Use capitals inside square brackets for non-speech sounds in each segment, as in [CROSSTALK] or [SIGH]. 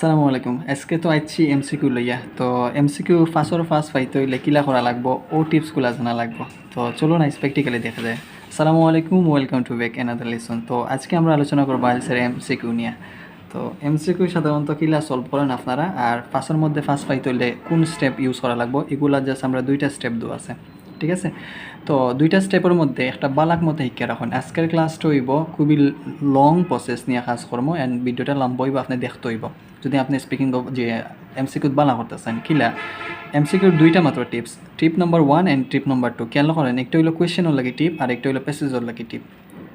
আসসালামু আলাইকুম। আজকে তো আইছি এমসিকিউ লইয়া। তো এমসিকিউ ফার্স্টর ফার্স্ট পাইতে হইলে কিলা করা লাগবো? ও টিপসগুলো জানা লাগবো। তো চলো না প্র্যাকটিক্যালি দেখা যায়। আসসালামু আলাইকুম welcome to back another lesson তো আজকে আমরা আলোচনা করব আইসের এমসিকিউ নিয়ে। তো এমসিকিউ সাধারণত কিলা সলভ করেন আপনারা? আর ফার্স্টের মধ্যে ফার্স্ট পাইতে হইলে কোন স্টেপ ইউজ করা লাগবো? এগুলা জাস্ট আমরা দুইটা স্টেপ দেওয়া আছে। ঠিক আছে? তো দুইটা স্টেপের মধ্যে একটা বালাক মতো শিক্ষা রাখুন। আজকের ক্লাসটা হইব খুবই লং প্রসেস নিয়ে কাজ করব অ্যান্ড ভিডিওটা লম্বা হইব, আপনি দেখতে হইব। যদি আপনি স্পিকিং যে এমসিকিউত বালা করতেছেন কিলা এমসিকিউর দুইটা মাত্র tips tip number one and tip number two খেয়াল করেন, একটা হইল কোয়েশ্চেনের লাগে টিপ আর একটা হইল প্যাসেজের লাগে টিপ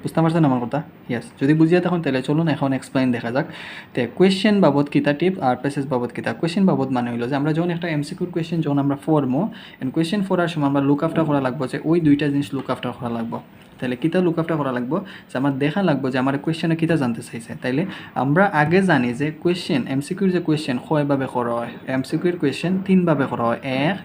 বুঝতে পারছেন আমার কথা? ইয়াস যদি বুঝিয়ে তখন তাহলে চলুন এখন এক্সপ্লেইন দেখা যাক। তো কোয়েশ্চেন বাবদ কিতা টিপ আর প্যাসেজ বাবদ কিতা। কোয়েশ্চেন বাবদ মানে হইল যে, আমরা যখন একটা এমসিকিউর কোয়েশ্চেন যখন আমরা ফরমো এন্ড কোয়েশ্চেন ফোরার সময় আমরা লুক আফটার করা লাগবো যে, ওই দুইটা জিনিস লুক আফটার করা লাগবো। তাহলে কিতা লুক আফটার করা লাগবো? যে আমার দেখা লাগবো যে আমার কোয়েশ্চেনে কিতা জানতে চাইছে। তাইলে আমরা আগে জানি যে কোয়েশ্চেন এমসিকিউর যে কোয়েশ্চেন কয়ভাবে করা হয়। এম এমসিকিউর কোয়েশ্চেন তিনভাবে করা হয়। এক,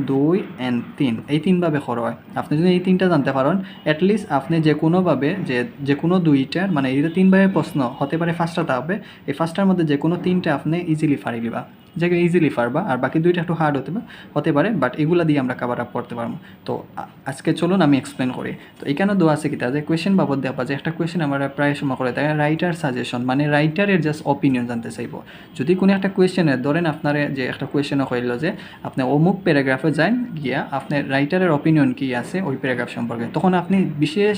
দুই অ্যান্ড তিন। এই তিনভাবে করা হয়। আপনি যদি এই তিনটা জানতে পারেন অ্যাটলিস্ট আপনি যে কোনোভাবে যে যে কোনো দুইটার মানে যে তিনভাবে প্রশ্ন হতে পারে ফার্স্টটা হবে, এই ফার্স্টটার মধ্যে যে কোনো তিনটা আপনি ইজিলি পারি দিবা। যেগুলো ইজিলি পারবা, আর বাকি দুইটা একটু হার্ড হতে হতে পারে বাট এগুলা দিয়ে আমরা কাভার আপ করতে পারব। তো আজকে চলুন আমি এক্সপ্লেন করি। তো এখানে দেওয়া আছে কিতা যে কোয়েশ্চেন বাবদ দেওয়া যে একটা কোয়েশ্চেন আমরা প্রায় সময় করে থাকে। রাইটার সাজেশন মানে রাইটারের জাস্ট অপিনিয়ন জানতে চাইব। যদি কোনো একটা কোয়েশ্চেনের ধরেন আপনার যে একটা কোয়েশ্চেন হইল যে, আপনি অমুক প্যারাগ্রাফে যান গিয়া আপনার রাইটারের অপিনিয়ন কি আছে, ওই প্যারাগ্রাফ সম্পর্কে। তখন আপনি বিশেষ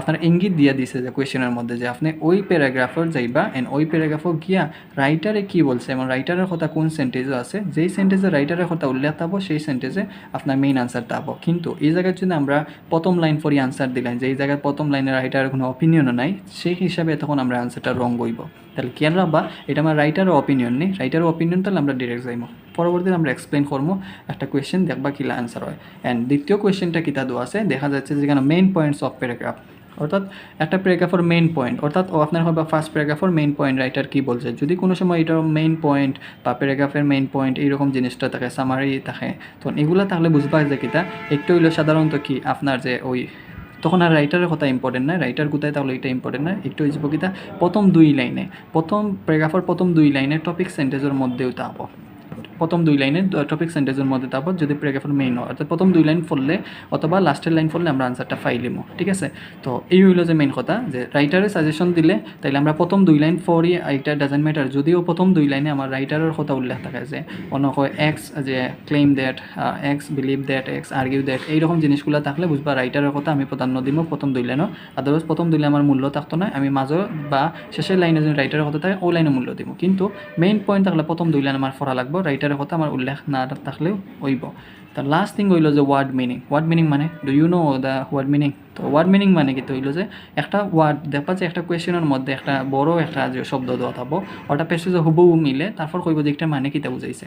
আপনার ইঙ্গিত দিয়ে দিছে যে কোয়েশ্চেনের মধ্যে যে আপনি ওই প্যারাগ্রাফের যাইবা এন্ড ওই প্যারাগ্রাফও গিয়া রাইটারে কি বলছে, এবং রাইটারের কথা কোন সেন্টেজে আছে, যেই সেন্টেজে রাইটারের কথা উল্লেখ থাকব, সেই সেন্টেজে আপনার মেইন আনসার থাকব কিন্তু এই জায়গায় যদি আমরা প্রথম লাইন ফরি আনসার দিলাম, যে এই জায়গায় প্রথম লাইনে রাইটারের কোনো অপিনিয়নও নাই, সেই হিসাবে তখন আমরা আনসারটা রং গইব তাহলে কেন রাখবা, এটা আমার রাইটারের অপিনিয়ন নেই রাইটারের অপিনিয়ন তাহলে আমরা ডিরেক্ট যাইব। পরবর্তীতে আমরা এক্সপ্লেন করব, একটা কোয়েশ্চেন দেখবা কিলা আনসার হয়। অ্যান্ড দ্বিতীয় কোয়েশ্চেনটা কিতা দেওয়া আছে, দেখা যাচ্ছে যেখানে মেইন পয়েন্টস অফ প্যারাগ্রাফ অর্থাৎ একটা প্যারাগ্রাফের মেইন পয়েন্ট অর্থাৎ আপনার হবে ফার্স্ট প্যারাগ্রাফের মেইন পয়েন্ট রাইটার কি বলছে? যদি কোনো সময় এটার মেইন পয়েন্ট বা প্যারাগ্রাফের মেইন পয়েন্ট এইরকম জিনিসটা থাকে সামারি থাকে তো এগুলো তাহলে বুঝবা যে কিতা, একটু হইল সাধারণত কি আপনার যে ওই, তখন আর রাইটারের কথা ইম্পর্টেন্ট নয় রাইটার কোথায় তাহলে এটা ইম্পর্টেন্ট নয় একটু হয়েছে প্রথম দুই লাইনে, প্রথম প্যারাগ্রাফের প্রথম দুই লাইনে টপিক সেন্টেজের মধ্যেও তাপ প্রথম দুই লাইনে টপিক সেন্টেজের মধ্যে তারপর যদি প্যারাগ্রাফের মেইন হয়, অর্থাৎ প্রথম দুই লাইন পড়লে অথবা লাস্টের লাইন পড়লে আমরা আনসারটা ফাইলিমো ঠিক আছে? তো এই হইল যে মেইন কথা, যে রাইটারের সাজেশন দিলে তাইলে আমরা প্রথম দুই লাইন ফরই এটা ডাজেন্ট ম্যাটার যদিও প্রথম দুই লাইনে আমার রাইটারের কথা উল্লেখ থাকে যে, অন্য এক্স যে claim that X believe that X argue that এইরকম জিনিসগুলো থাকলে বুঝবা রাইটারের কথা আমি প্রাধান্য দিব প্রথম দুই লাইনও। আদারওয়াইজ প্রথম দুই লাইন আমার মূল্য থাকতো না, আমি মাঝে বা শেষের লাইনে যদি রাইটারের কথা থাকে ওই লাইনে মূল্য দিব কিন্তু মেইন পয়েন্ট থাকলে প্রথম দুই লাইন আমার পড়া লাগবে রাইটারের কথা আমার উল্লেখ না থাকলেও হইব। তো লাস্ট থিং হইল যে ওয়ার্ড মিনিং ওয়ার্ড মিনিং মানে do you know the word meaning তো ওয়ার্ড মিনিং মানে কি? হইল যে একটা ওয়ার্ড দেখা যে একটা কোয়েশনের মধ্যে একটা বড় একটা যে শব্দ দেওয়া থাকব ওটা পেসেজে হুবহু মিলে, তারপর কইব যে একটা মানে কিতা বুঝাইছে।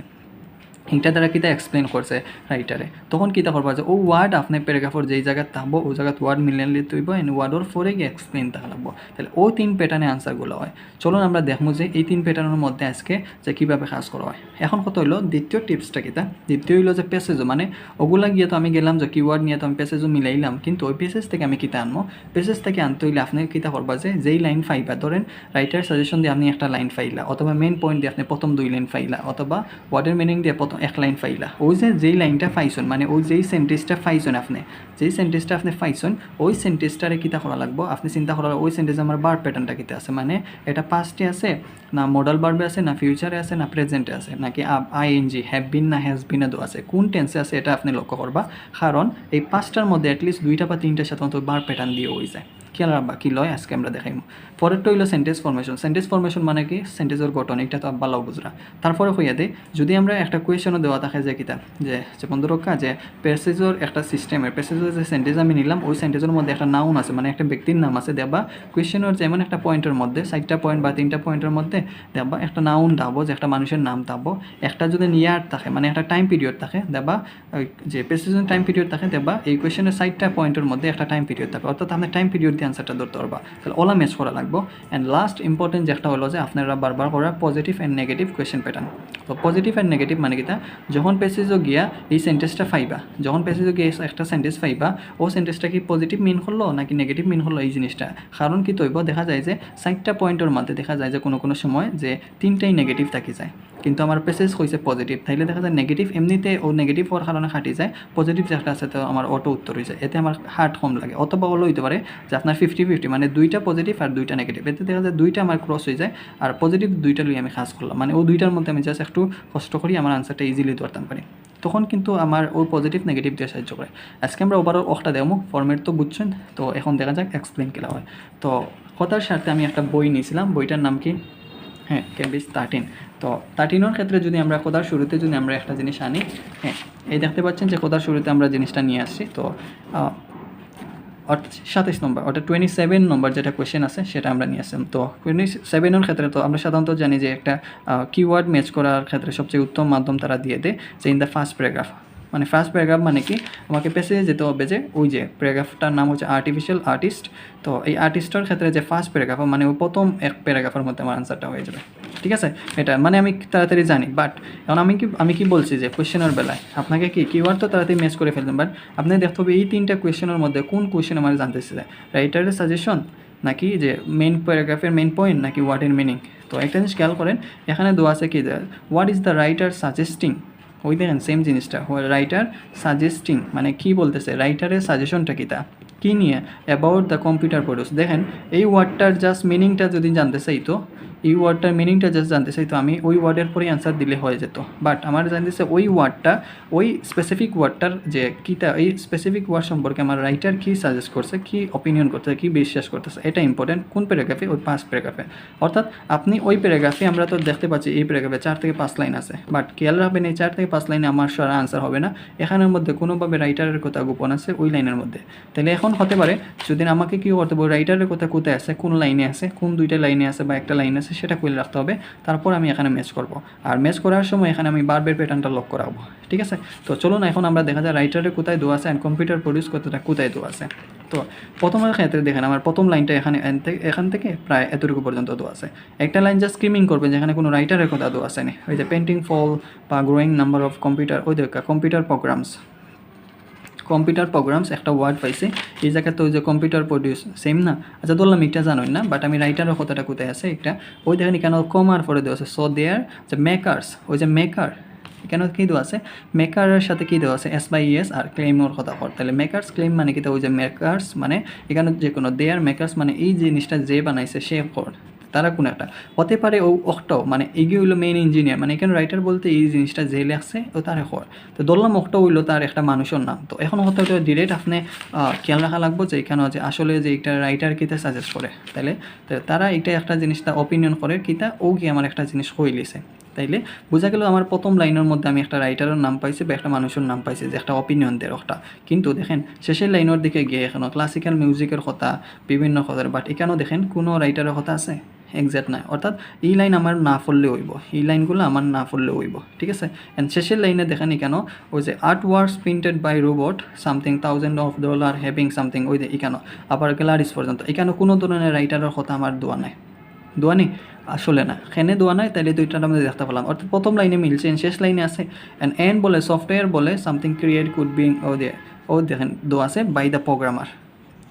এইটা দ্বারা কিতা এক্সপ্লেন করছে রাইটারে তখন কিতা করবা যে, ও ওয়ার্ড আপনি প্যারাগ্রাফর যেই জায়গায় থাকব ওই জায়গায় ওয়ার্ড মিলিয়ে তুইব এন্ড ওয়ার্ডর ফরে গিয়ে এক্সপ্লেন থাকা তাহলে ও তিন প্যাটার্নে আনসারগুলো হয়। চলুন আমরা দেখব যে, এই তিন প্যাটার্নের মধ্যে আজকে যে কীভাবে কাজ করা হয়। এখন কত হইল দ্বিতীয় টিপসটা কিতা? দ্বিতীয় হইল যে পেসেজও মানে ওগুলা গিয়ে তো আমি গেলাম যে কিওয়ার্ড নিয়ে তো আমি পেসেজও মিলাইলাম, কিন্তু ওই পেসেজ থেকে আমি কিতা আনব? পেসেজ থেকে আনতে হইলে আপনি কিতা করবা যে, যেই লাইন ফাইবা ধরেন রাইটার সাজেশন দিয়ে আপনি একটা লাইন ফাইলা অথবা মেইন পয়েন্ট দিয়ে আপনি প্রথম দুই লাইন ফাইলা অথবা ওয়ার্ডের মিনিং দিয়ে প্রথম এক লাইন ফাইলা। ওই যে যেই লাইনটা ফাইছন মানে ওই যেই সেন্টেন্সটা ফাইছন আপনি, যেই সেন্টেন্সটা আপনি ফাইছন, ওই সেন্টেন্সটারে কিতা করা লাগবো? আপনি চিন্তা করা ওই সেন্টেন্স আমার বার প্যাটার্নটা কিতা আছে? মানে এটা পাস্টে আছে, না মডেল বার্বে আছে, না ফিউচারে আছে, না প্রেজেন্টে আছে, নাকি আইএনজি হ্যাভ বিন না হ্যাজ বিন আছে? কোন টেন্সে আছে এটা আপনি লক্ষ্য করবা? কারণ এই পাঁচটার মধ্যে অ্যাটলিস্ট দুইটা বা তিনটা সাধারণত বার প্যাটার্ন দিয়ে হয়ে যায়। খেয়াল রাখবা কি লয়, আজকে আমরা দেখাইম। পরেরটা হইল সেন্টেন্স ফরমেশন সেন্টেন্স ফরমেশন মানে কি? সেন্টেন্সের গঠন এটা তো ভালো বুঝরা। তারপরে হইয়া দেয় যদি আমরা একটা কোয়েশনও দেওয়া থাকে যে কিতা, যে যেমন ধরো কা যে প্যাসেজের একটা সিস্টেমের প্যাসেজের যে সেন্টেন্স আমি নিলাম, ওই সেন্টেন্সের মধ্যে একটা নাউন আছে মানে একটা ব্যক্তির নাম আছে, দেবা কোয়েশনের যেমন একটা পয়েন্টের মধ্যে, চারটা পয়েন্ট বা তিনটা পয়েন্টের মধ্যে, দেবা একটা নাউন দাবো, যে একটা মানুষের নাম দাবো। একটা যদি নিয়ার থাকে মানে একটা টাইম পিরিয়ড থাকে, দেবা যে প্যাসেজের টাইম পিরিয়ড থাকে, দেবা, এই কোয়েশনের চারটা পয়েন্টের মধ্যে একটা টাইম পিরিয়ড থাকে। অর্থাৎ আপনি টাইম পিরিয়ড দিয়ে আনসারটা ধরতে পারবা। তাহলে ওলা ম্যাচ করা লাগবো। অ্যান্ড লাস্ট ইম্পর্টেন্ট যেটা হলো যে আপনারা বারবার করা positive and negative question pattern তো পজিটিভ অ্যান্ড নেগেটিভ মানে কিতা যখন প্যাসেজও গিয়া এই সেন্টেন্সটা ফাইবা যখন প্যাসেজও গিয়া একটা সেন্টেন্স ফাইবা ও সেন্টেন্সটা কি পজিটিভ মিন করল নাকি নেগেটিভ মিন করল এই জিনিসটা? কারণ কি তৈব? দেখা যায় যে চারটা পয়েন্টের মধ্যে দেখা যায় যে কোনো কোনো সময় যে তিনটাই নেগেটিভ থাকি যায়। কিন্তু আমার প্যাসেজ হয়েছে পজিটিভ তাইলে দেখা যায় নেগেটিভ এমনিতে ও নেগেটিভ হওয়ার কারণে খাটি যায়। পজিটিভ যে একটা আছে তো আমার অটো উত্তর যায় এতে আমার হার্ট কম লাগে। অথবা হলো হইতে পারে যে আপনার ফিফটি ফিফটি মানে দুইটা পজিটিভ আর দুইটা নেগেটিভ এতে দেখা যায় দুইটা আমার ক্রস হয়ে যায় আর পজিটিভ দুইটা লই আমি খাস করলাম। মানে ও দুইটার মধ্যে আমি জাস্ট একটু কষ্ট করি, আমার আনসারটা ইজিলি ধরতাম পারি তখন কিন্তু আমার ওই পজিটিভ নেগেটিভ দিয়ে সাহায্য করে। আজকে আমরা ওভারঅল অকটা দেবো ফর্মেট তো বুঝছেন? তো এখন দেখা যাক এক্সপ্লেন কেলা হয়। তো কথার সাথে আমি একটা বই নিয়েছিলাম, বইটার নাম কি? হ্যাঁ ক্যাম্বিস থার্টিন তো থার্টিনের ক্ষেত্রে যদি আমরা কোদার শুরুতে যদি আমরা একটা জিনিস আনি হ্যাঁ এই দেখতে পাচ্ছেন যে কোদার শুরুতে আমরা জিনিসটা নিয়ে আসছি। তো অর্থাৎ সাতাইশ নম্বর, অর্থাৎ টোয়েন্টি সেভেন নম্বর যেটা কোয়েশ্চেন আছে, সেটা আমরা নিয়ে আসলাম। তো টোয়েন্টি সেভেনের ক্ষেত্রে তো আমরা সাধারণত জানি যে একটা কিওয়ার্ড ম্যাচ করার ক্ষেত্রে সবচেয়ে উত্তম মাধ্যম তারা দিয়ে দেয়, যে ইন দ্য ফার্স্ট প্যারাগ্রাফ মানে ফার্স্ট প্যারাগ্রাফ মানে কি? আমাকে পেসেজে যেতে হবে যে ওই যে প্যারাগ্রাফটার নাম হচ্ছে আর্টিফিশিয়াল আর্টিস্ট তো এই আর্টিস্টের ক্ষেত্রে যে ফার্স্ট প্যারাগ্রাফ মানে ওই প্রথম এক প্যারাগ্রাফের মধ্যে আমার আনসারটা হয়ে যাবে। ঠিক আছে? এটা মানে আমি তাড়াতাড়ি জানি বাট এখন আমি কি আমি কি বলছি যে কোয়েশ্চেনের বেলায় আপনাকে কি কিওয়ার্ড তো তাড়াতাড়ি ম্যাচ করে ফেলতেন বাট আপনি দেখতে হবে এই তিনটা কোয়েশ্চেনের মধ্যে কোন কোয়েশ্চেন আমার জানতে চাই রাইটারের সাজেশন নাকি যে মেইন প্যারাগ্রাফের মেন পয়েন্ট নাকি ওয়ার্ডের মিনিং তো একটা জিনিস খেয়াল করেন, এখানে দেওয়া আছে কি what is the writer suggesting ওই দেখেন সেম জিনিসটা রাইটার সাজেস্টিং মানে কি বলতেছে? রাইটারের সাজেশনটা কি তা? কী নিয়ে? অ্যাবাউট দ্য কম্পিউটার প্রডিউস দেখেন, এই ওয়ার্ডটার জাস্ট মিনিংটা যদি জানতে চাই তো এই ওয়ার্ডটার মিনিংটা জাস্ট জানতে চাই। তো আমি ওই ওয়ার্ডের পরেই অ্যান্সার দিলে হয়ে যেত। বাট আমার জানতেছে ওই ওয়ার্ডটা ওই স্পেসিফিক ওয়ার্ডটার যে কীটা, এই স্পেসিফিক ওয়ার্ড সম্পর্কে আমার রাইটার কী সাজেস্ট করছে, কী অপিনিয়ন করতেছে কী বিশ্বাস করতেছে, এটা ইম্পর্টেন্ট কোন প্যারাগ্রাফে ওই পাঁচ প্যারাগ্রাফে অর্থাৎ আপনি ওই প্যারাগ্রাফে আমরা তো দেখতে পাচ্ছি এই প্যারাগ্রাফে চার থেকে পাঁচ লাইন আছে। বাট খেয়াল রাখবেন এই চার থেকে পাঁচ লাইনে আমার সারা আনসার হবে না। এখানের মধ্যে কোনোভাবে রাইটারের কথা গোপন আছে ওই লাইনের মধ্যে। তাহলে এখন হতে পারে, যদি আমাকে কী করতে হবে রাইটারের কথা কোথায় আছে, কোন লাইনে আছে, কোন দুইটা লাইনে আছে বা একটা লাইন আছে সেটা খুলে রাখতে হবে। তারপর আমি এখানে ম্যাচ করব। আর ম্যাচ করার সময় এখানে আমি বারবার প্যাটার্নটা লক করাবো। ঠিক আছে? তো চলুন, এখন আমরা দেখা যায় রাইটারের কোথায় দোয়া আছে অ্যান্ড কম্পিউটার প্রডিউস করতেটা কোথায় দোয়া আছে। তো প্রথমের ক্ষেত্রে দেখেন, আমার প্রথম লাইনটা এখানে এখান থেকে প্রায় এতটুকু পর্যন্ত দেওয়া আছে। একটা লাইন জাস্ট স্ক্রিমিং করবে যেখানে কোনো রাইটারের কথা দেওয়া আছে না। ওই যে পেন্টিং ফল বা গ্রোয়িং নাম্বার অফ কম্পিউটার ওই দেখা কম্পিউটার প্রোগ্রামস কম্পিউটার প্রোগ্রামস একটা ওয়ার্ড পাইছে। এই জায়গাতে ওই যে কম্পিউটার প্রডিউস সেম না? আচ্ছা ধরলাম এটা জানোই না বাট আমি রাইটারের কথাটা কোথায় আছে একটা? ওই দেখেন কেন কমার পরে দেওয়া আছে। সো দেয়ার যে মেকার্স ওই যে মেকার কেন কী দেওয়া আছে? মেকারের সাথে কী দেওয়া আছে? এস বাই এস আর ক্লেমর কথা কর। তাহলে মেকার্স ক্লেম মানে কি? ওই যে মেকার্স মানে এখানে যে কোনো দেয়ার মেকার্স মানে এই জিনিসটা যে বানাইছে, সে কর। তারা কোনো একটা। হতে পারে ও অক্টাও মানে এগিয়ে হইল মেইন ইঞ্জিনিয়ার মানে এখানে রাইটার বলতে এই জিনিসটা যে লেখছে ও তার হর তো ধরলাম অক্টা হইল তার একটা মানুষের নাম। তো এখন হতে হতে ডিরেক্ট আপনি খেয়াল রাখা লাগবো যে এখানে যে আসলে যে একটা রাইটার কিতা সাজেস্ট করে। তাহলে তো তারা এটা একটা জিনিসটা অপিনিয়ন করে কিতা ও কি আমার একটা জিনিস হইলিছে তাইলে বোঝা গেল আমার প্রথম লাইনের মধ্যে আমি একটা রাইটারের নাম পাইছি বা একটা মানুষের নাম পাইছি যে একটা অপিনিয়ন দেয় একটা কিন্তু দেখেন, শেষের লাইনের দিকে গিয়ে এখানে ক্লাসিক্যাল মিউজিকের কথা, বিভিন্ন কথার বাট এখানেও দেখেন কোনো রাইটারের কথা আছে? এক্সাক্ট নাই অর্থাৎ এই লাইন আমার না পড়লে হইব। এই লাইনগুলো আমার না পড়লে হইব। ঠিক আছে? অ্যান্ড শেষের লাইনে দেখেন কেন ওই যে art works printed by robot something thousand of dollar having something ওই যে এখানে আবার গ্যালারিস পর্যন্ত। এখানে কোনো ধরনের রাইটারের কথা আমার দোয়া নাই। দোয়া আসলে না। খেনে দোয়া নাই তাহলে দুইটা আমরা দেখতে পেলাম। অর্থাৎ প্রথম লাইনে মিলছে শেষ লাইনে আছে। অ্যান্ড এন বলে সফটওয়্যার বলে সামথিং ক্রিয়েট কুড বিং ও দে ও দেখেন দোয়া আছে by the programmer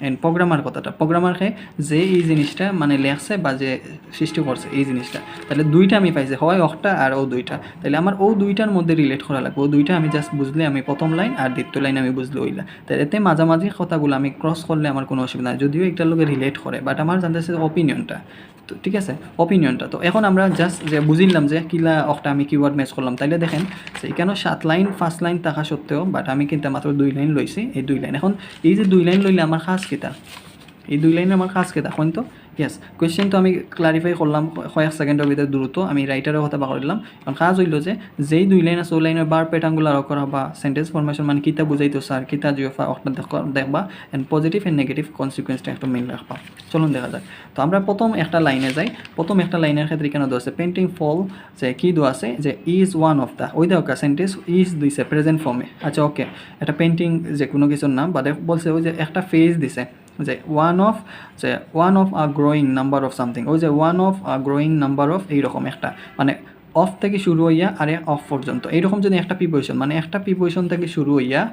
and programmer কথাটা প্রোগ্রামার খে যে এই জিনিসটা মানে লেখছে বা যে সৃষ্টি করছে এই জিনিসটা, তাহলে দুইটা আমি পাইছি, হয় অকটা আর ও দুইটা। তাহলে আমার ও দুইটার মধ্যে রিলেট করা লাগবে, ও দুইটা আমি জাস্ট বুঝলে আমি প্রথম লাইন আর দ্বিতীয় লাইন আমি বুঝলে ওইলা। তাহলে এতে মাঝামাঝি কথাগুলো আমি ক্রস করলে আমার কোনো অসুবিধা নাই, যদিও একটার লোকে রিলেট করে বাট আমার জানতে অপিনিয়নটা তো ঠিক আছে? অপিনিয়নটা তো এখন আমরা জাস্ট যে বুঝিলাম যে কিলা অকটা আমি কিওয়ার্ড ম্যাচ করলাম, তাইলে দেখেন যে এখানে সাত লাইন ফার্স্ট লাইন থাকা সত্ত্বেও বাট আমি কিন্তু মাত্র দুই লাইন লইছি, এই দুই লাইন এখন এই যে দুই লাইন লইলে আমার খাস কিতা এই দুই লাইনে আমার কাজ কেতা এখন তো ইয়েস কোয়েশ্চেন তো আমি ক্লারিফাই করলাম কয়েক সেকেন্ডের ভিতরে দ্রুত আমি রাইটারের কথা বাকর দিলাম। কারণ কাজ হইল যে, যেই দুই লাইন আছে, ওই লাইনের বার প্যাটার্নগুলো আরও করা বা সেন্টেন্স ফরমেশন মানে কিতা বুঝাইতো স্যার কিতা জিওফা একটা দেখবা অ্যান্ড পজিটিভ অ্যান্ড নেগেটিভ কনসিকুয়েন্সটা একটা মেইন রাখবা চলুন দেখা যাক। তো আমরা প্রথম একটা লাইনে যাই। প্রথম একটা লাইনের ক্ষেত্রে কেন দেওয়া আছে? পেন্টিং ফল যে কি দেওয়া আছে? যে ইজ ওয়ান অফ দ্য ওই দেওয়া সেন্টেন্স ইজ দিছে প্রেজেন্ট ফর্মে আচ্ছা ওকে একটা পেন্টিং যে কোনো কিছুর নাম বা বলছে ওই যে একটা ফেজ দিছে। যে ওয়ান অফ যে one of a growing number of something ওই যে one of a growing number of এইরকম একটা। মানে অফ থেকে শুরু হইয়া আর অফ পর্যন্ত। এইরকম যদি একটা প্রিপোজিশন মানে একটা প্রিপোজিশন থেকে শুরু হইয়া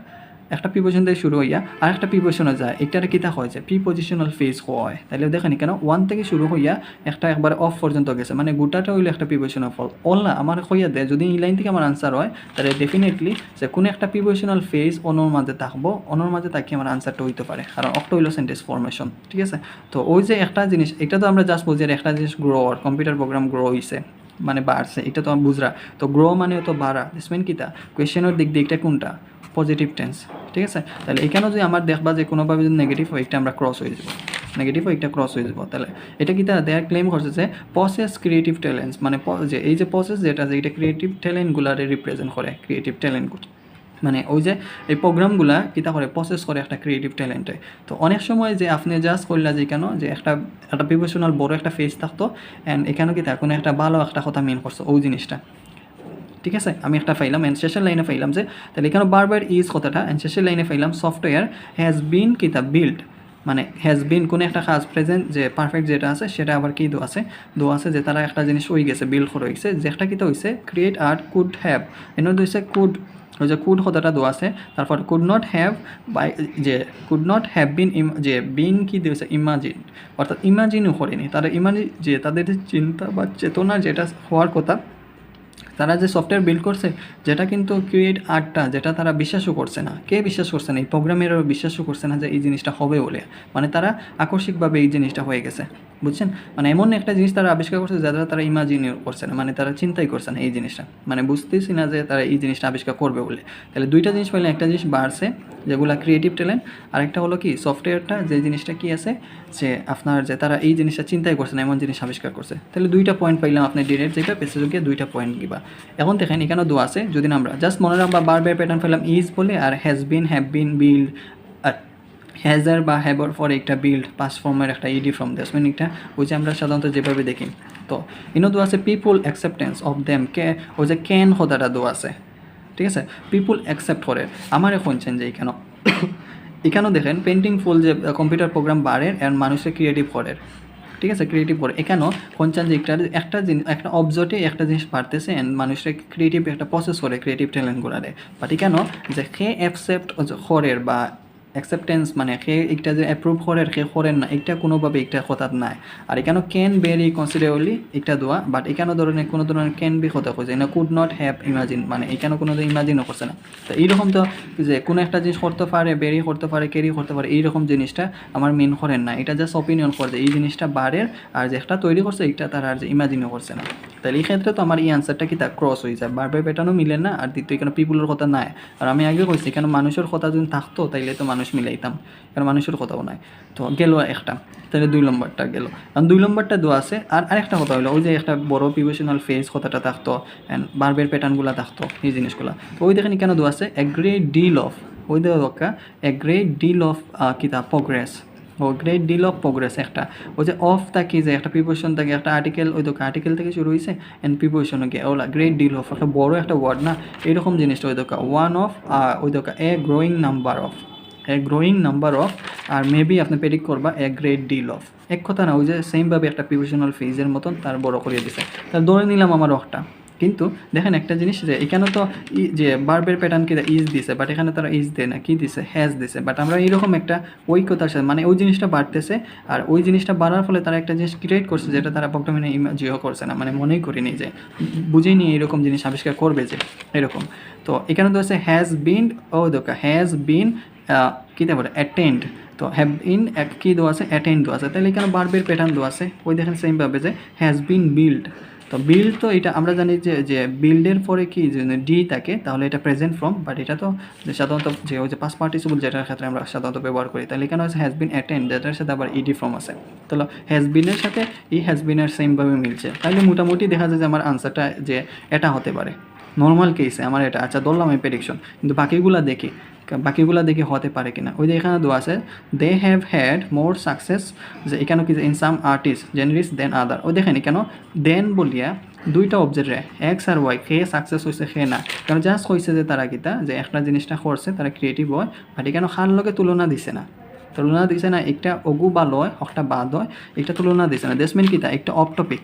একটা প্রিপোজিশন থেকে শুরু হইয়া আর একটা প্রিপোজিশনে যায়। এটারে কিতা হয় যে প্রিপোজিশনাল ফেজ হয় তাহলে দেখেন কেন ওয়ান থেকে শুরু হইয়া একটা একবার অফ পর্যন্ত গেছে। মানে গোটাটা হইলে একটা প্রিপোজিশনাল ফল। না আমার হইয়া দেয় যদি এই লাইন থেকে আমার আনসার হয় তাহলে ডেফিনেটলি যে কোনো একটা প্রিপোজিশনাল ফেজ অনর মাঝে থাকব। অনর মাঝে তাকে আমার আনসারটা হইতে পারে। কারণ অফটা হইল সেন্টেন্স ফরমেশন ঠিক আছে? তো ওই যে একটা জিনিস, এটা তো আমরা জাস্ট বুঝি একটা জিনিস গ্রো আর কম্পিউটার প্রোগ্রাম গ্রো হইছে মানে বাড়ছে। এটা তো বুঝরা। তো গ্রো মানে তো বাড়া। দিস কিতা? কোয়েশ্চেনের দিক দিয়ে এটা কোনটা? পজিটিভ টেন্স ঠিক আছে? তাহলে এখানেও যদি আমার দেখবা যে কোনোভাবে যদি নেগেটিভ হয়, একটা আমরা ক্রস হয়ে যাব। নেগেটিভ হয়, একটা ক্রস হয়ে যাব। তাহলে এটা কি তা দেয়ার ক্লেম করছে যে প্রসেস ক্রিয়েটিভ ট্যালেন্টস মানে যে এই যে প্রসেস যেটা, যে এটা ক্রিয়েটিভ ট্যালেন্টগুলারে রিপ্রেজেন্ট করে ক্রিয়েটিভ ট্যালেন্টগুলো মানে ওই যে এই প্রোগ্রামগুলা কিতা করে প্রসেস করে একটা ক্রিয়েটিভ ট্যালেন্টে তো অনেক সময় যে আপনি জাস্ট করলা যে কেন, যে একটা একটা প্রফেশনাল বড় একটা ফেস থাকতো অ্যান্ড এখানেও কি তা কোনো একটা ভালো একটা কথা মেন করছ, ওই জিনিসটা। ঠিক আছে? আমি একটা ফাইলাম শেষের লাইনে ফাইলাম যে, তাহলে এখানে বারবার ইজ কথাটা শেষের লাইনে ফাইলাম সফটওয়্যার হ্যাজ বিন কিতা বিল্ড মানে হ্যাজ বিন কোনো একটা কাজ প্রেজেন্ট যে পারফেক্ট যেটা আছে, সেটা আবার কি দো আছে? দো আছে যে তারা একটা জিনিস হয়ে গেছে বিল্ড করে হয়েছে, যে একটা কিতা হয়েছে? ক্রিয়েট আর্ট কুড হ্যাভ এনে হয়েছে কুড ওই যে কুড কথাটা দো আছে, তারপর কুড নট হ্যাভ বাই যে কুড নট হ্যাভ বিন যে বিন কি দিয়েছে ইমাজিন অর্থাৎ ইমাজিনও করেনি, তারা ইমাজিন যে তাদের চিন্তা বা চেতনা যেটা হওয়ার কথা তারা যে সফটওয়্যার বিল্ড করছে, যেটা কিন্তু ক্রিয়েট আর্টটা যেটা তারা বিশ্বাসও করছে না। কে বিশ্বাস করছে না? এই প্রোগ্রামেরও বিশ্বাসও করছে না যে এই জিনিসটা হবে বলে। মানে তারা আকস্মিকভাবে এই জিনিসটা হয়ে গেছে। বুঝছেন? মানে এমন একটা জিনিস তারা আবিষ্কার করছে যারা তারা ইমাজিনও করছে না মানে তারা চিন্তাই করছে না এই জিনিসটা। মানে বুঝতেছি না যে তারা এই জিনিসটা আবিষ্কার করবে বলে। তাহলে দুইটা জিনিস পাইলে একটা জিনিস বাড়ছে, যেগুলো ক্রিয়েটিভ ট্যালেন্ট আরেকটা হলো কি সফটওয়্যারটা যে জিনিসটা কি আছে, যে আপনার যে তারা এই জিনিসটা চিন্তাই করছে না, এমন জিনিস আবিষ্কার করছে। তাহলে দুইটা পয়েন্ট পাইলাম আপনি ডিরেক্ট যেটা পেসে গিয়ে দুইটা পয়েন্ট দিবা এখন দেখেন এখানেও দু আছে, যদি আমরা জাস্ট মনে রাখবা বারবার প্যাটার্ন পেলাম ইজ বলে, আর has been have been build আর হ্যাজার বা হ্যাবর ফর একটা বিল্ড পাস ফর্মের একটা ইডি ফর্ম দেশ মানে একটা ওই যে আমরা সাধারণত যেভাবে দেখি। তো ইনো দু আছে পিপুল অ্যাকসেপ্টেন্স অফ দেম কে, ওই যে ক্যান হতাটা দু আছে। ঠিক আছে? পিপুল অ্যাকসেপ্ট করে। আমার শুনছেন [COUGHS] যে এখানে এখানেও দেখেন পেন্টিং ফুল যে কম্পিউটার প্রোগ্রাম বাড়ে, আর মানুষের ক্রিয়েটিভ করে। ঠিক আছে? ক্রিয়েটিভ করে। এখানেও যে একটা একটা জিনিস, একটা অবজেক্টে একটা জিনিস পারতেছে অ্যান্ড মানুষের ক্রিয়েটিভ একটা প্রসেস করে ক্রিয়েটিভ ট্যালেন্ট করারে বাট এখানেও যে সে অ্যাকসেপ্ট করের বা অ্যাকসেপ্টেন্স মানে সে একটা যে অ্যাপ্রুভ করের সে করেন না, এটা কোনোভাবে একটা কথা নাই। আর এখানেও ক্যান ভেরি কনসিডারেবলি একটা দোয়া বাট এখানেও ধরনের কোনো ধরনের ক্যান বি কথা কইছে না কুড নট হ্যাভ ইমাজিন মানে এখানেও কোনো ইমাজিনও করছে না। তো এইরকম তো যে কোনো একটা জিনিস করতে পারে বেরি করতে পারে ক্যারি করতে পারে এইরকম জিনিসটা আমার মেন করেন না। এটা জাস্ট অপিনিয়ন করছে এই জিনিসটা বাড়ের আর যে একটা তৈরি করছে এটা তারা আর যে ইমাজিনও করছে না। তাহলে এই ক্ষেত্রে তো আমার এই আনসারটা কি তা ক্রস হয়ে যায়? বারবার প্যাটার্নও মিলে না, আর দ্বিতীয় এখানে পিপুলের কথা নাই? আর আমি আগে কইছি, কেন মানুষের কথা যদি থাকতো, তাইলে তো মানুষ মিলাইতাম। কারণ মানুষের কথাও নাই? তো গেল একটা। তাহলে দুই নম্বরটা গেল। কারণ দুই নম্বরটা দোয়া আছে, আর আরেকটা কথা হলো ওই যে একটা বড় পিভিশনাল ফেস কথাটা থাকতো অ্যান্ড বার্বের প্যাটার্নগুলো থাকতো, এই জিনিসগুলো। তো ওই দেখেন কেন দোয়া আছে? এ গ্রেট ডিল অফ ওই দেখা এ গ্রেট ডিল অফ কিতা প্রোগ্রেস ও গ্রেট ডিল অফ প্রোগ্রেস একটা। ওই যে অফ থাকি যে, একটা প্রিপোজিশন থাকে, একটা আর্টিকেল ওই দোকা আর্টিকেল থেকে শুরু হয়েছে অ্যান্ড প্রিপোজিশনে গিয়ে, ওলা গ্রেট ডিল অফ একটা বড় একটা ওয়ার্ড না, এরকম জিনিসটা ওই দোকা ওয়ান অফ ওই দোকা a growing number of a growing number of R maybe আপনি প্রেডিক্ট করবা এ গ্রেট ডিল অফ এক কথা না, ওই যে সেমভাবে একটা প্রিভিশনাল ফেজের মতন, তার বড় করিয়ে দিছে। তাহলে ধরে নিলাম আমার অফটা কিন্তু দেখেন একটা জিনিস যে এখানে তো যে বার্বের প্যাটার্ন ইজ দিছে বাট এখানে তারা ইজ দেয় না, কি দিছে? হ্যাজ দিছে। বাট আমরা এরকম একটা ঐক্যতার সাথে মানে ওই জিনিসটা বাড়তেছে, আর ওই জিনিসটা বাড়ার ফলে তারা একটা জিনিস ক্রিয়েট করছে যেটা তারা প্রোগ্রামে ইমাজিও করছে না মানে মনেই করিনি যে, বুঝেই নিয়ে এরকম জিনিস আবিষ্কার করবে যে, এরকম। তো এখানে তো আছে হ্যাজ বিন ও দোকা হ্যাজ বিন কী বলে অ্যাটেন্ড তো হ্যাভ ইন কী দেওয়া আছে? অ্যাটেন্ড দেওয়া আছে। তাহলে এখানে বার্বের প্যাটার্ন দেওয়া আছে। ওই দেখেন সেমভাবে যে হ্যাজ বিন বিল্ড তো বিল তো এটা আমরা জানি যে যে বিল্ডের পরে কি ডি থাকে, তাহলে এটা প্রেজেন্ট ফর্ম বাট এটা তো সাধারণত যে ওই যে পাস পার্টিসিপল যেটার ক্ষেত্রে আমরা সাধারণত ব্যবহার করি, তাহলে এখানে হচ্ছে হ্যাজ বিন অ্যাটেন্ড যেটার সাথে আবার ইডি ফর্ম আছে। তাহলে হ্যাজ বিনের সাথে ই হ্যাজ বিনের সেমভাবে মিলছে। তাহলে মোটামুটি দেখা যায় যে আমার আনসারটা যে এটা হতে পারে। নর্মাল কেসে আমার এটা। আচ্ছা ধরলাম আমি প্রেডিকশন কিন্তু বাকিগুলা দেখি। বাকিগুলা দেখি হতে পারে কিনা। ওই যে এখানে দেওয়া আছে they have had more success যে এখানে কি ইন সাম আর্টিস্ট জেনারিস্ট দেন আদার ও দেখেন কেন? দেন বলিয়া দুইটা অবজেক্ট রে এক্স আর ওয়াই খেয়ে সাকসেস হয়েছে খেয়ে না। কারণ জাস্ট হয়েছে যে তারা কিতা যে একটা জিনিসটা করছে, তারা ক্রিয়েটিভ হয় বাট এখানে খার লগে তুলনা দিছে না? তুলনা দিছে না, একটা অগু বা লয় একটা বাদ হয়, একটা তুলনা দিছে না। দেশমেন কিতা একটা অফ টপিক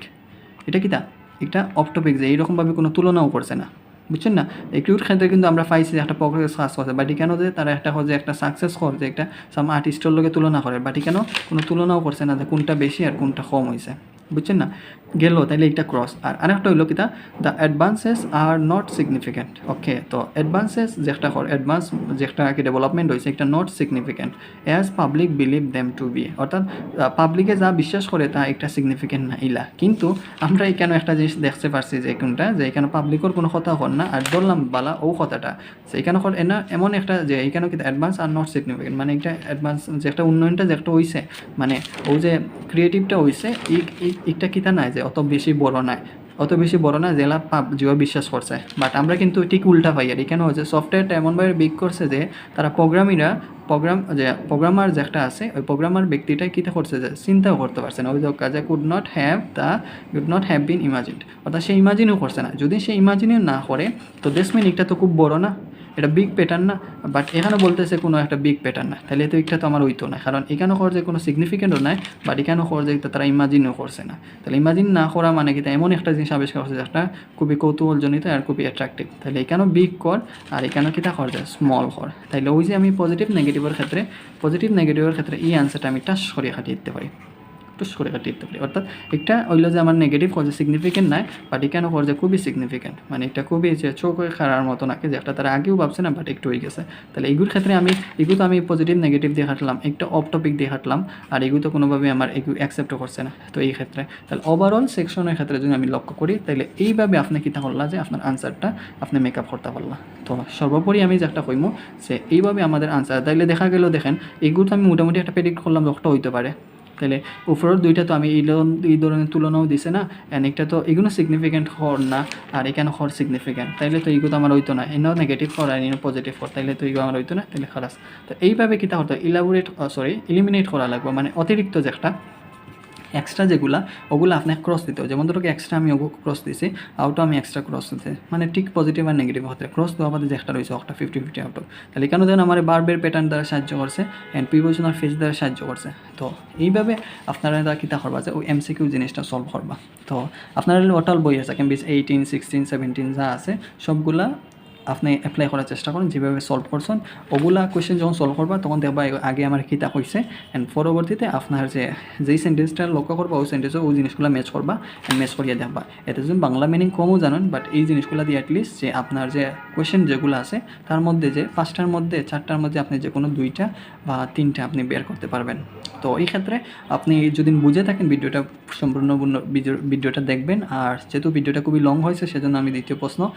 এটা কিতা এটা অফ টপিক যে এইরকমভাবে কোনো তুলনাও করছে না। বুঝছেন না? একটুর ক্ষেত্রে কিন্তু আমরা পাইছি একটা প্রগ্রেস কাজ করছে। বাট কেন যে তারা একটা হচ্ছে একটা সাকসেস করছে একটা সাম আর্টিস্টের লগে তুলনা করে বাট কেন কোনো তুলনাও করছে না যে কোনটা বেশি আর কোনটা কম হয়েছে বুঝছেন না? গেল, তাইলে একটা ক্রস আর আরেকটা হইল কিতা? The advances are not significant okay তো অ্যাডভান্সেস যেটা কর অ্যাডভান্স যেটা কি ডেভেলপমেন্ট হয়েছে একটা not significant as public believe them to be অর্থাৎ পাবলিকে যা বিশ্বাস করে, তা একটা সিগনিফিকেন্ট না, ইলা। কিন্তু আমরা এখানে একটা জিনিস দেখতে পারছি যে কোনটা? যে এখানে পাবলিকের কোনো কথা হন না, আর ধরলাম বালা ও কথাটা, যে এখানে হল এনা এমন একটা যে এখানে কিন্তু অ্যাডভান্স আর নট সিগনিফিকেন্ট মানে একটা অ্যাডভান্স যে একটা উন্নয়নটা যে একটা হইছে মানে ও যে ক্রিয়েটিভটা হইছে একটা কিতা নাই যে অত বেশি বড় নাই। অত বেশি বড় না জেলা পাপ জিও বিশ্বাস করছে। বাট আমরা কিন্তু ঠিক উল্টা পাই আর কেন হচ্ছে সফটওয়্যারটা এমনভাবে বিক করছে যে তারা প্রোগ্রামিংরা প্রোগ্রাম যে প্রোগ্রামার যেটা আছে, ওই প্রোগ্রামার ব্যক্তিটাই কীটা করছে যে চিন্তাও করতে পারছে না। ওই যে কাজে could not have the could not have been imagined অর্থাৎ সে ইমাজিনও করছে না। যদি সে ইমাজিনও না করে, তো দেশ মিনিকটা তো খুব বড় না? এটা বিগ প্যাটার্ন না বাট এখানে বলতেছে কোনো একটা বিগ প্যাটার্ন না। তাহলে তো একটা তো আমার হইতো না, কারণ এখানে যে কোনো সিগনিফিকেন্টও নাই বাট এখানে যে তারা ইমাজিনও করছে না। তাহলে ইমাজিন না করা মানে কি? এমন একটা জিনিস আবিষ্কার করছে যেটা খুবই কৌতূহলজনিত আর খুবই অ্যাট্রাকটিভ তাহলে এখানেও বিগ কর আর এখানে কিটা কর যায় স্মল কর তাহলে ওই যে আমি পজিটিভ নেগেটিভের ক্ষেত্রে পজিটিভ নেগেটিভের ক্ষেত্রে এই অ্যান্সারটা আমি টাচ সরিয়ে খাটিয়ে দিতে পারি। টুস করে কাটিয়ে দিতে পারি। অর্থাৎ একটা হইল যে আমার নেগেটিভ করছে সিগনিফিকেন্ট নাই বাট এখানে করছে খুবই সিগনিফিকেন্ট মানে এটা খুবই যে চোখ খারার মতো নাকি, যে একটা তারা আগেও ভাবছে না বাট একটু হয়ে গেছে। তাহলে এগুলোর ক্ষেত্রে আমি এগুলো তো আমি পজিটিভ নেগেটিভ দিয়ে হাঁটলাম, একটা অফ টপিক দিয়ে হাঁটলাম, আর এগুলো তো কোনোভাবে আমার এগুলো অ্যাকসেপ্টও করছে না। তো এই ক্ষেত্রে, তাহলে ওভারঅল সেকশনের ক্ষেত্রে যদি আমি লক্ষ্য করি, তাহলে এইভাবে আপনি কী করলা যে আপনার আনসারটা আপনি মেকআপ করতে পারলা। তো সর্বোপরি আমি যে একটা কইমো, যে এইভাবে আমাদের আনসার তাইলে দেখা গেল দেখেন এগুলো তো আমি মোটামুটি একটা প্রেডিক্ট করলাম একটা হইতে পারে। তাহলে উপরের দুইটা তো আমি এই ধরনের তুলনাও দিছে না অ্যান্ড একটা তো এগুলো সিগনিফিকেন্ট হর না, আর এখানে হর সিগনিফিকেন্ট তাইলে তো এইগুলো আমার হইতো না। এনাও নেগেটিভ হর আর এনাও পজিটিভ হর তাইলে তো এইগুলো আমার হইতো না তাহলে খারাপ তো এইভাবে কিতা হতো ইলাবোরেট সরি এলিমিনেট করা লাগবে মানে অতিরিক্ত যে একটা এক্সট্রা যেগুলা, ওগুলো আপনাকে ক্রস দিতে হবে। যেমন ধরো এক্সট্রা আমি ওগু ক্রস দিছি আউটও আমি এক্সট্রা ক্রস দিতে মানে ঠিক পজিটিভ আর নেগেটিভ হতে ক্রস দেওয়া বাদে যে একটা রয়েছে একটা ফিফটি ফিফটি আউট তাহলে কেন যেন আমার বারবের প্যাটার্ন দ্বারা সাহায্য করছে অ্যান্ড প্রিপোজিশনাল ফেস দ্বারা সাহায্য করছে। তো এইভাবে আপনারা দ্বারা কিতা করবা যে ওই এমসিকিউ জিনিসটা সলভ করবা। তো আপনারা ওটাল বই আছে কেমবিস এইটিন সিক্সটিন সেভেন্টিন যা আছে, সবগুলা আপনি অ্যাপ্লাই করার চেষ্টা করেন, যেভাবে সলভ করছেন। ওগুলা কোয়েশ্চেন যখন সলভ করবা, তখন দেখবা আগে আমার কিতা হয়েছে অ্যান্ড পরবর্তীতে আপনার যে, যেই সেন্টেন্সটা লক্ষ্য করবা, ওই সেন্টেন্সে ওই জিনিসগুলো ম্যাচ করবা অ্যান্ড ম্যাচ করিয়ে দেখবা। এতে যদি বাংলা মিনিং কমও জানেন বাট এই জিনিসগুলো দিয়ে অ্যাটলিস্ট যে আপনার যে কোয়েশ্চেন যেগুলো আছে, তার মধ্যে যে পাঁচটার মধ্যে, চারটার মধ্যে আপনি যে কোনো দুইটা বা তিনটা আপনি বের করতে পারবেন। তো এই ক্ষেত্রে আপনি যদি বুঝে থাকেন ভিডিওটা, সম্পূর্ণ পূর্ণ- ভিডিওটা দেখবেন। আর যেহেতু ভিডিওটা খুবই লং হয়েছে, সেজন্য আমি দ্বিতীয় প্রশ্ন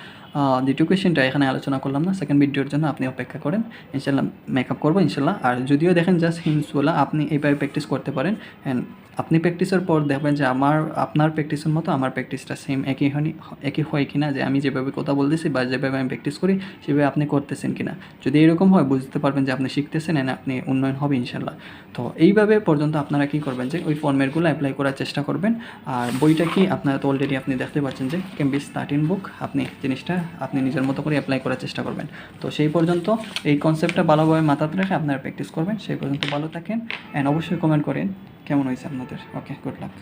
দ্বিতীয় কোয়েশ্চেনটা এখানে আলোচনা করলাম না। সেকেন্ড ভিডিওর জন্য আপনি অপেক্ষা করেন। ইনশাল্লাহ মেকআপ করব ইনশাল্লাহ আর যদিও দেখেন জাস্ট হিন্টসগুলো আপনি এইভাবে প্র্যাকটিস করতে পারেন। অ্যান্ড আপনি প্র্যাকটিসের পর দেখবেন যে আমার, আপনার প্র্যাকটিসের মতো আমার প্র্যাকটিসটা সেম একই হয়নি, একই হয় কিনা, যে আমি যেভাবে কথা বলতেছি বা যেভাবে আমি প্র্যাকটিস করি, সেভাবে আপনি করতেছেন কিনা। যদি এরকম হয়, বুঝতে পারবেন যে আপনি শিখতেছেন এন্ড আপনি উন্নয়ন হবে ইনশাল্লাহ তো এইভাবে পর্যন্ত আপনারা কি করবেন যে ওই ফর্মেটগুলো অ্যাপ্লাই করার চেষ্টা করবেন। আর বইটা কি আপনারা তো অলরেডি আপনি দেখতে পাচ্ছেন যে কেমবিস থার্টিন বুক আপনি জিনিসটা আপনি নিজের মতো করে অ্যাপ্লাই করার চেষ্টা করবেন। তো সেই পর্যন্ত এই কনসেপ্টটা ভালোভাবে মাথাতে রেখে আপনারা প্র্যাকটিস করবেন। সেই পর্যন্ত ভালো থাকেন অ্যান্ড অবশ্যই কমেন্ট করেন। কেমন হয়েছে আপনাদের? Okay good luck